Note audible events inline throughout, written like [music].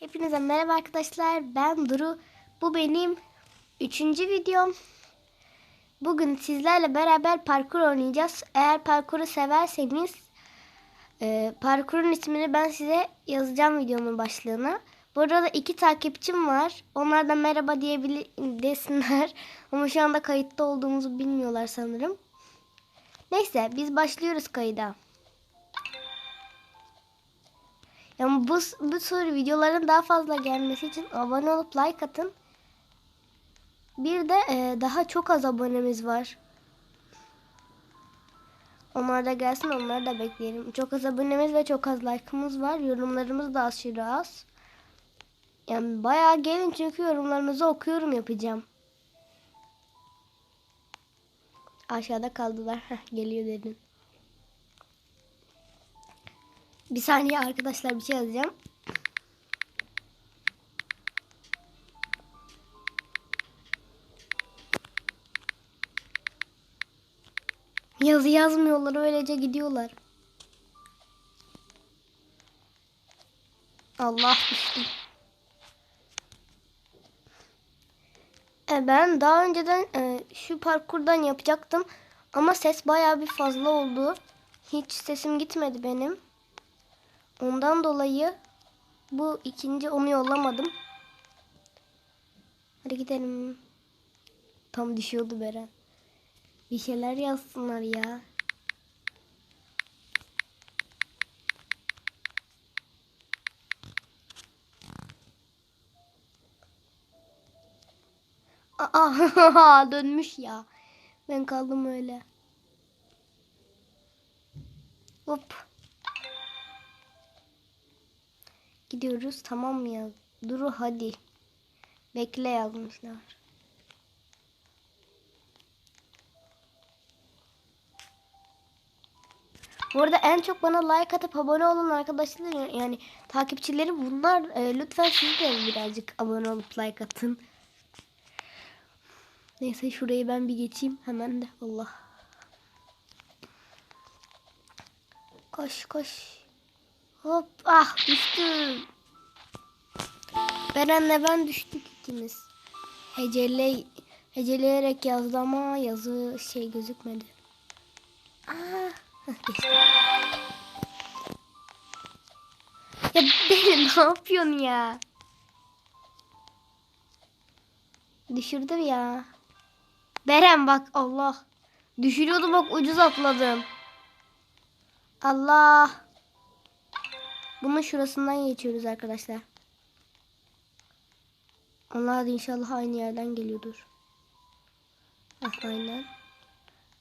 Hepinize merhaba arkadaşlar. Ben Duru. Bu benim üçüncü videom. Bugün sizlerle beraber parkur oynayacağız. Eğer parkuru severseniz e, parkurun ismini ben size yazacağım videomun başlığına. Bu arada iki takipçim var. Onlar da merhaba diyebilir desinler. [laughs] Ama şu anda kayıtta olduğumuzu bilmiyorlar sanırım. Neyse biz başlıyoruz kayıda. Yani bu, bu tür videoların daha fazla gelmesi için abone olup like atın. Bir de e, daha çok az abonemiz var. Onlar da gelsin onları da bekleyelim. Çok az abonemiz ve çok az like'ımız var. Yorumlarımız da aşırı az. Yani bayağı gelin çünkü yorumlarınızı okuyorum yapacağım. Aşağıda kaldılar. [laughs] Heh, geliyor dedin. Bir saniye arkadaşlar bir şey yazacağım. Yazı yazmıyorlar öylece gidiyorlar. Allah düştüm. E ben daha önceden e, şu parkurdan yapacaktım ama ses bayağı bir fazla oldu. Hiç sesim gitmedi benim. Ondan dolayı bu ikinci onu yollamadım. Hadi gidelim. Tam düşüyordu Beren. Bir şeyler yazsınlar ya. Aa [laughs] dönmüş ya. Ben kaldım öyle. Hop. Gidiyoruz tamam mı ya? Duru hadi. Bekle yazmışlar. Bu arada en çok bana like atıp abone olan arkadaşlar yani takipçilerim bunlar. E, lütfen siz de birazcık abone olup like atın. Neyse şurayı ben bir geçeyim hemen de Allah. Koş koş. Hop ah düştüm. Beren'le ben düştük ikimiz. Hecele, heceleyerek yazdı ama yazı şey gözükmedi. Aa, geçtim. Ya Beren ne yapıyorsun ya? Düşürdüm ya. Beren bak Allah. Düşürüyordu bak ucuz atladım. Allah. Bunun şurasından geçiyoruz arkadaşlar. Onlar da inşallah aynı yerden geliyordur. Heh, aynen.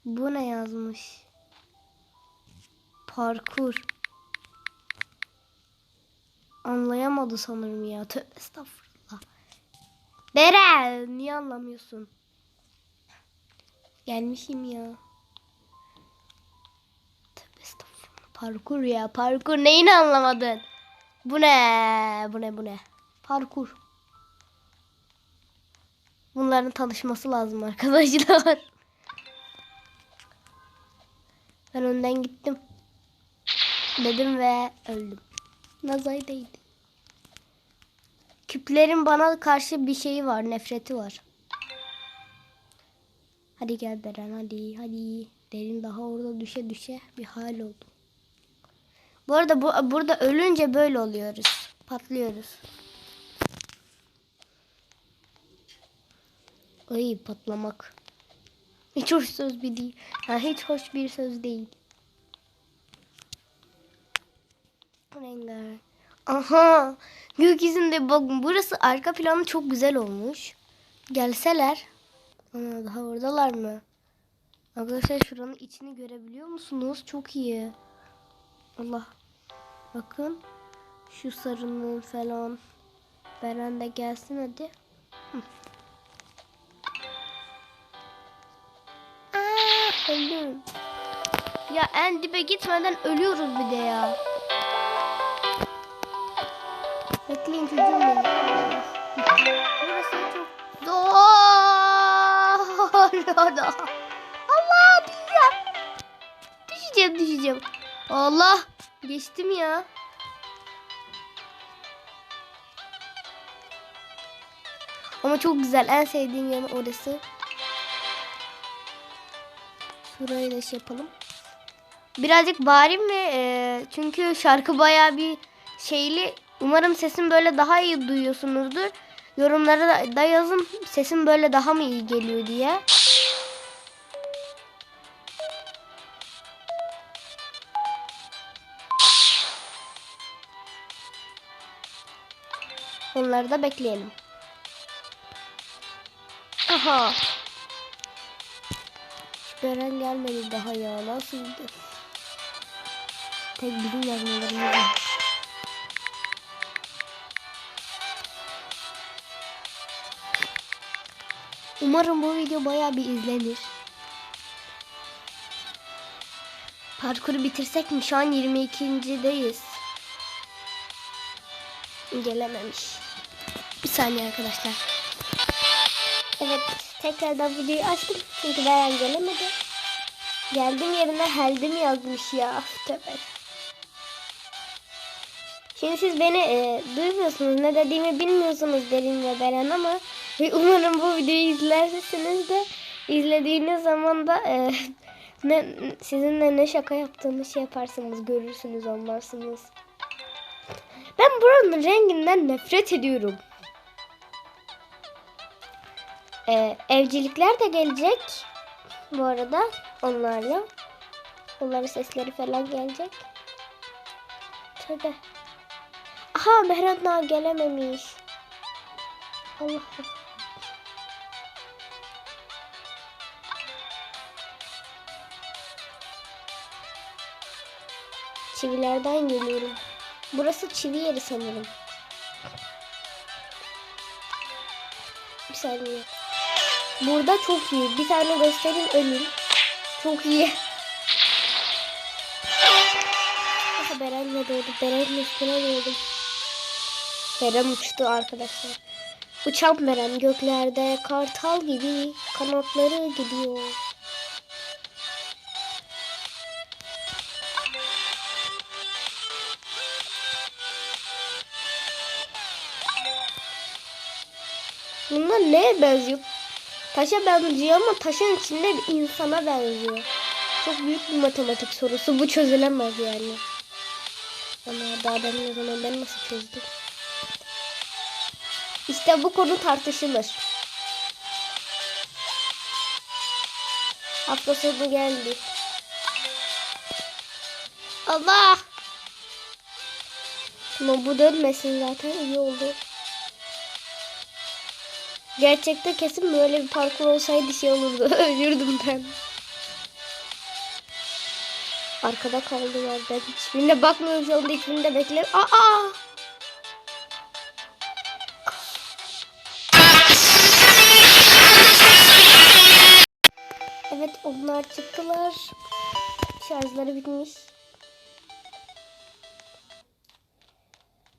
Bu ne yazmış? Parkur. Anlayamadı sanırım ya. Tövbe estağfurullah. Beren niye anlamıyorsun? Gelmişim ya. Tövbe estağfurullah. Parkur ya parkur neyini anlamadın? Bu ne? Bu ne bu ne? Parkur. Bunların tanışması lazım arkadaşlar. Ben önden gittim. Dedim ve öldüm. Nazay. Küplerin bana karşı bir şeyi var, nefreti var. Hadi gel Beren hadi hadi. Derin daha orada düşe düşe bir hal oldu. Bu arada bu, burada ölünce böyle oluyoruz. Patlıyoruz. Ay patlamak. Hiç hoş söz bir değil. Ha, hiç hoş bir söz değil. Rengar. Aha. Gökyüzünde bakın burası arka planı çok güzel olmuş. Gelseler. Ana daha oradalar mı? Arkadaşlar şuranın içini görebiliyor musunuz? Çok iyi. Allah. Bakın. Şu sarının falan. Beren de gelsin hadi. Ya en dibe gitmeden ölüyoruz bir de ya. Bekleyin çocuğum benim. Burası çok zor. Allah düşeceğim. Düşeceğim düşeceğim. Allah geçtim ya. Ama çok güzel. En sevdiğim yanı orası. Şurayı da şey yapalım. Birazcık bağırayım mı? Ee, çünkü şarkı bayağı bir şeyli. Umarım sesim böyle daha iyi duyuyorsunuzdur. Yorumlara da, da yazın sesim böyle daha mı iyi geliyor diye. Onları da bekleyelim. Aha. Gören gelmedi daha ya. Nasıldı? Tek bizim yazmalarımız var. Umarım bu video bayağı bir izlenir. Parkuru bitirsek mi? Şu an 22.deyiz. Gelememiş. Bir saniye arkadaşlar. Evet tekrardan videoyu açtım. Çünkü Beren gelemedi. Geldim yerine heldim yazmış ya. Tövbe. Şimdi siz beni e, duymuyorsunuz. Ne dediğimi bilmiyorsunuz Derin ve Beren ama ve umarım bu videoyu izlersiniz de izlediğiniz zaman da e, [laughs] ne, sizinle ne şaka yaptığımı şey yaparsınız, görürsünüz, anlarsınız. Ben buranın renginden nefret ediyorum. Ee, evcilikler de gelecek. Bu arada onlarla. Onların sesleri falan gelecek. Tövbe. Aha Mehran daha gelememiş. Allah Allah. Çivilerden geliyorum. Burası çivi yeri sanırım. Bir saniye. Burada çok iyi. Bir tane göstereyim ölüm. Çok iyi. Aha Beren'le doğdu. Beren'in üstüne doğdum. Beren uçtu arkadaşlar. Uçan Beren göklerde kartal gibi kanatları gidiyor. Bunlar neye benziyor? Taşa benziyor ama taşın içinde bir insana benziyor. Çok büyük bir matematik sorusu. Bu çözülemez yani. Ama daha demin o zaman ben nasıl çözdüm? İşte bu konu tartışılır. Hafta sonu geldi. Allah! Ama bu dönmesin zaten iyi oldu. Gerçekte kesin böyle bir parkur olsaydı şey olurdu. [laughs] Ölürdüm ben. Arkada kaldılar. Ben hiçbirine bakmıyorum şu anda hiçbirinde bekliyorum. Aa! Evet onlar çıktılar. Şarjları bitmiş.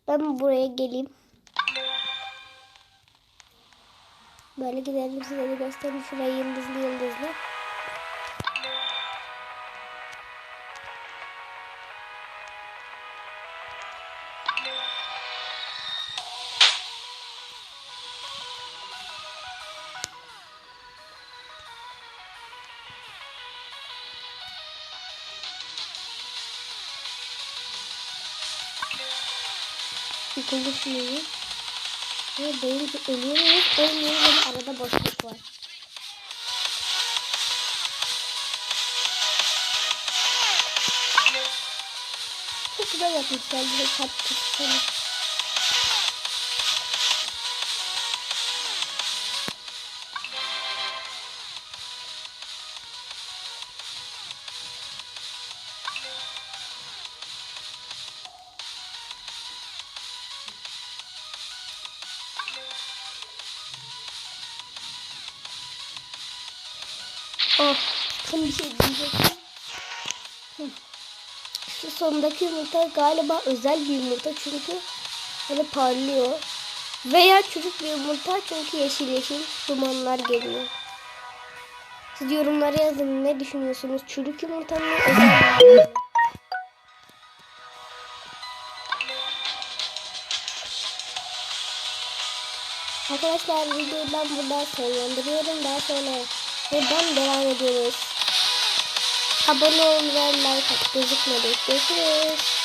Ben buraya geleyim. Böyle gidelim size de göstereyim şurayı yıldızlı yıldızlı. Yıkıldı şimdi. Ve deyince ölüyoruz, ölmüyoruz ama arada boşluk var. Çok güzel yapmışlar bir de kalp kısmını. Oh, şimdi bir şey diyecektim. Şu sondaki yumurta galiba özel bir yumurta çünkü böyle parlıyor. Veya çocuk bir yumurta çünkü yeşil yeşil dumanlar geliyor. Siz yorumlara yazın ne düşünüyorsunuz? Çürük yumurta mı özel mı? Arkadaşlar videoyu ben burada sonlandırıyorum. Daha sonra buradan devam ediyoruz. Abone olun ve like at. Gözükmedi. Görüşürüz.